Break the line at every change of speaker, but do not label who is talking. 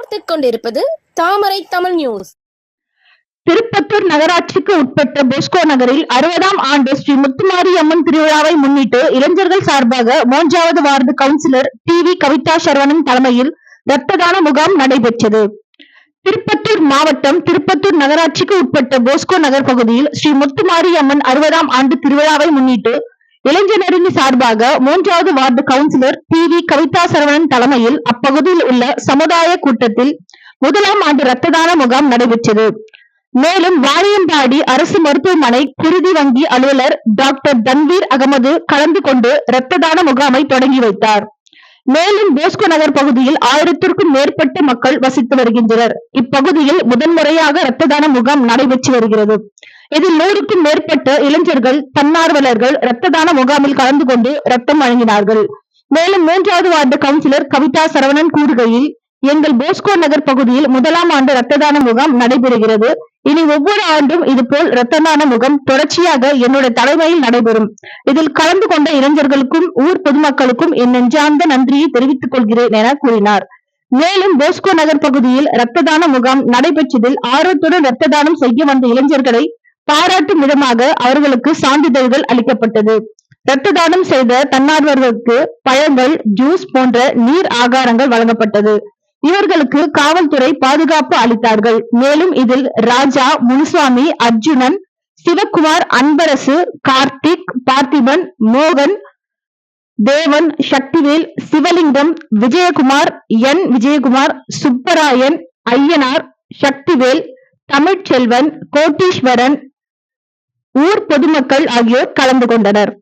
பார்த்துக் கொண்டிருப்பது தாமரை தமிழ் நியூஸ்
திருப்பத்தூர் நகராட்சிக்கு உட்பட்ட போஸ்கோ நகரில் அறுபதாம் ஆண்டு ஸ்ரீ முத்துமாரி அம்மன் திருவிழாவை முன்னிட்டு இளைஞர்கள் சார்பாக மூன்றாவது ward councillor T V Kavitha Saravanan தலைமையில் ரத்ததான முகாம் நடைபெற்றது. திருப்பத்தூர் மாவட்டம் திருப்பத்தூர் நகராட்சிக்கு உட்பட்ட போஸ்கோ நகர் பகுதியில் ஸ்ரீ முத்துமாரி அம்மன் அறுபதாம் ஆண்டு திருவிழாவை முன்னிட்டு இளைஞரணி சார்பாக மூன்றாவது ward councillor P V Kavitha Saravanan தலைமையில் அப்பகுதியில் உள்ள சமுதாய கூட்டத்தில் முதலாம் ஆண்டு இரத்த தான முகாம் நடைபெற்றது. மேலும் வாரியம்பாடி அரசு மருத்துவமனை குருதி வங்கி அலுவலர் டாக்டர் தன்வீர் அகமது கலந்து கொண்டு இரத்த தான முகாமை தொடங்கி வைத்தார். மேலும் போஸ்கோ நகர் பகுதியில் ஆயிரத்திற்கும் மேற்பட்ட மக்கள் வசித்து வருகின்றனர். இப்பகுதியில் முதன்முறையாக இரத்த தான முகாம் நடைபெற்று வருகிறது. இதில் நூறுக்கும் மேற்பட்ட இளைஞர்கள் தன்னார்வலர்கள் இரத்த தான முகாமில் கலந்து கொண்டு ரத்தம் வழங்கினார்கள். மேலும் மூன்றாவது வார்டு கவுன்சிலர் கவிதா சரவணன் கூறுகையில் எங்கள் போஸ்கோ நகர் பகுதியில் முதலாம் ஆண்டு இரத்த தான முகாம் நடைபெறுகிறது. இனி ஒவ்வொரு ஆண்டும் இதுபோல் இரத்த தான முகாம் தொடர்ச்சியாக என்னுடைய தலைமையில் நடைபெறும். இதில் கலந்து கொண்ட இளைஞர்களுக்கும் ஊர் பொதுமக்களுக்கும் என் நெஞ்சார்ந்த நன்றியை தெரிவித்துக் கொள்கிறேன் என கூறினார். மேலும் போஸ்கோ நகர் பகுதியில் இரத்த தான முகாம் நடைபெற்றதில் ஆர்வத்துடன் இரத்த தானம் செய்ய வந்த இளைஞர்களை பாராட்டும் விதமாக அவர்களுக்கு சான்றிதழ்கள் அளிக்கப்பட்டது. ரத்த தானம் செய்த தன்னார்வலர்களுக்கு பழங்கள் ஜூஸ் போன்ற நீர் ஆகாரங்கள் வழங்கப்பட்டது. இவர்களுக்கு காவல்துறை பாதுகாப்பு அளித்தார்கள். மேலும் இதில் ராஜா முனுசாமி அர்ஜுனன் சிவக்குமார் அன்பரசு கார்த்திக் பார்த்திபன் மோகன் தேவன் சக்திவேல் சிவலிங்கம் விஜயகுமார் என் விஜயகுமார் சுப்பராயன் ஐயனார் சக்திவேல் தமிழ்ச்செல்வன் கோட்டீஸ்வரன் ஊர் பொதுமக்கள் ஆகியோர் கலந்து கொண்டனர்.